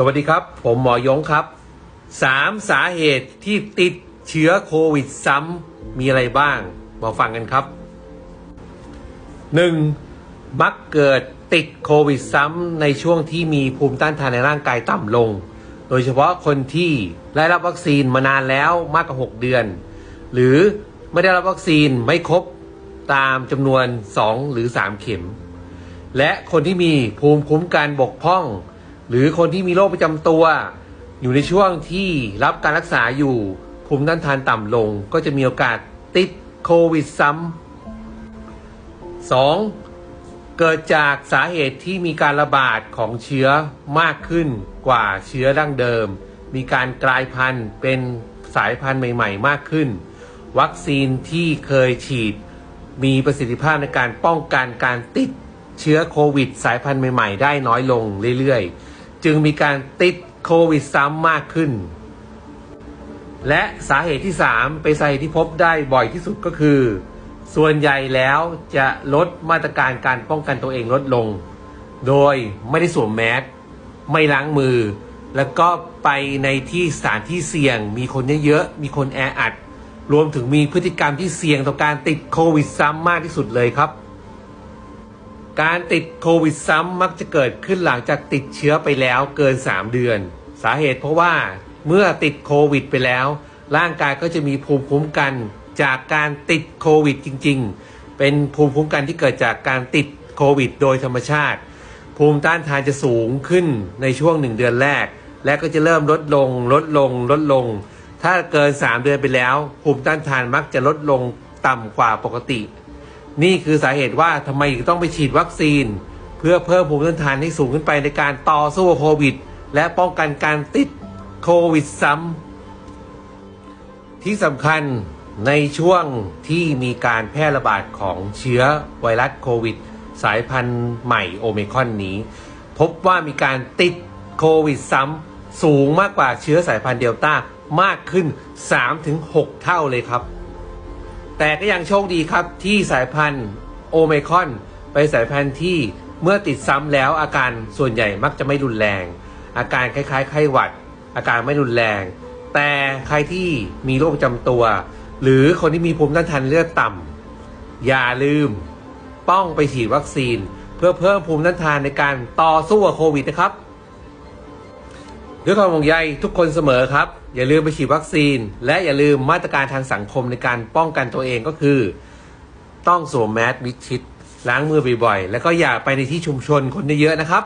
สวัสดีครับ ผมหมอยงครับสามสาเหตุที่ติดเชื้อโควิดซ้ำมีอะไรบ้าง มาฟังกันครับ 1. มักเกิดติดโควิดซ้ำในช่วงที่มีภูมิต้านทานในร่างกายต่ำลง โดยเฉพาะคนที่ได้รับวัคซีนมานานแล้วมากกว่า 6 เดือน หรือไม่ได้รับวัคซีนไม่ครบตามจำนวน 2 หรือ 3 เข็ม และคนที่มีภูมิคุ้มกันบกพร่อง หรือคนที่มีโรคประจำตัว อยู่ในช่วงที่รับการรักษาอยู่ภูมิต้านทานต่ำลง ก็จะมีโอกาสติดโควิดซ้ำ 2. เกิดจากสาเหตุที่มีการระบาดของเชื้อมากขึ้นกว่าเชื้อดั้งเดิม มีการกลายพันธุ์เป็นสายพันธุ์ใหม่ ๆ มากขึ้น วัคซีนที่เคยฉีดมีประสิทธิภาพในการป้องกันการติดเชื้อโควิด สายพันธุ์ใหม่ ๆ ได้น้อยลงเรื่อยๆ จึงมีการติดโควิดซ้ำมากขึ้น และสาเหตุที่ 3 เป็นสาเหตุที่พบได้บ่อยที่สุดก็คือ ส่วนใหญ่แล้วจะลดมาตรการการป้องกันตัวเองลดลง โดยไม่ได้สวมแมสไม่ล้างมือ แล้วก็ไปในที่สถานที่เสี่ยง มีคนเยอะๆมีคนแออัด รวมถึงมีพฤติกรรมที่เสี่ยงต่อการติดโควิดซ้ำมากที่สุดเลยครับ การติดโควิดซ้ำมักจะเกิดขึ้นหลังจากติดเชื้อไปแล้วเกิน 3 เดือน สาเหตุเพราะว่าเมื่อติดโควิดไปแล้ว ร่างกายก็จะมีภูมิคุ้มกันจากการติดโควิดจริง ๆ เป็นภูมิคุ้มกันที่เกิดจากการติดโควิด โดยธรรมชาติ ภูมิต้านทานจะสูงขึ้นในช่วงหนึ่งเดือนแรก และก็จะเริ่มลดลง ลดลง ลดลง ถ้าเกิน 3 เดือนไปแล้ว ภูมิต้านทานมักจะลดลงต่ำกว่าปกติ นี่คือสาเหตุว่าทำไมถึงต้องไปฉีดวัคซีน เพื่อเพิ่มภูมิต้านทานให้สูงขึ้นไปในการต่อสู้โควิด และป้องกันการติดโควิดซ้ำที่สำคัญในช่วงที่มีการแพร่ระบาดของเชื้อไวรัสโควิด สายพันธุ์ใหม่โอเมคอนนี้ พบว่ามีการติดโควิดซ้ำสูงมากกว่าเชื้อสายพันธุ์เดลต้ามากขึ้น 3-6 เท่าเลยครับ แต่ก็ยังโชคดีครับที่สายพันธุ์โอไมคอนเป็นสายพันธุ์ที่เมื่อติดซ้ำแล้วอาการส่วนใหญ่มักจะไม่รุนแรง อาการคล้ายๆไข้หวัด อาการไม่รุนแรง แต่ใครที่มีโรคประจำตัว หรือคนที่มีภูมิต้านทานเลือดต่ำอย่าลืมต้องไปฉีดวัคซีน เพื่อเพิ่มภูมิต้านทานในการต่อสู้กับโควิดนะครับ ด้วยความห่วงใยทุกคนเสมอครับ อย่าลืมไปฉีดวัคซีน และอย่าลืมมาตรการทางสังคมในการป้องกันตัวเองก็คือ ต้องสวมแมสมิดชิดล้างมือบ่อยๆ แล้วก็อย่าไปในที่ชุมชนคนเยอะๆนะครับ